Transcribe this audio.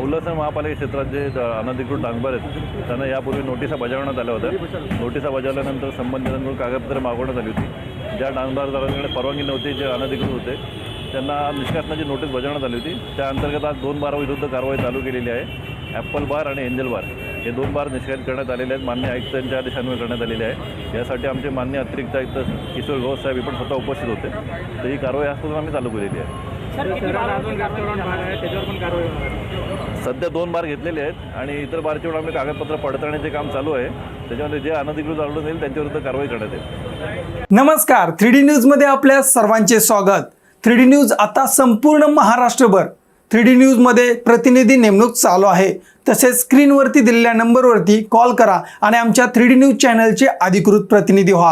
महापालिका क्षेत्रात जे अनधिकृत डांगबार आहेत त्यांना यापूर्वी नोटिसा बजावण्यात आल्या होत्या. नोटिसा बजावल्यानंतर संबंधितांकडून कागदपत्रे मागवण्यात आली होती. ज्या डांगबारदारांकडे परवानगी नव्हती जे अनधिकृत होते त्यांना निष्कासनाची नोटीस बजावण्यात आली होती. त्या अंतर्गत आज दोन बाराविरुद्ध कारवाई चालू केलेली आहे. ॲपल बार आणि एंजल बार हे दोन बार निष्कासित करण्यात आलेले आहेत. मान्य आयुक्तांच्या आदेशान्वये करण्यात आलेले आहे. यासाठी आमचे मान्य अतिरिक्त आयुक्त किशोर गौस साहेब हे पण स्वतः उपस्थित होते. तर ही कारवाई आज आम्ही चालू केलेली आहे. सध्या दोन बार घेतलेले आहेत आणि इतर बारचे पण आम्ही कागदपत्र पडताळण्याचे काम चालू आहे. त्याच्यामध्ये जे अनधिकृत आढळून येईल त्यांच्याविरुद्ध कारवाई करण्यात येईल. नमस्कार. थ्री डी न्यूजमध्ये आपल्या सर्वांचे स्वागत. थ्री डी न्यूज आता संपूर्ण महाराष्ट्रभर. थ्री डी न्यूजमध्ये प्रतिनिधी नेमणूक चालू आहे. तसेच स्क्रीनवरती दिलेल्या नंबरवरती कॉल करा आणि आमच्या थ्री डी न्यूज चॅनलचे अधिकृत प्रतिनिधी व्हा.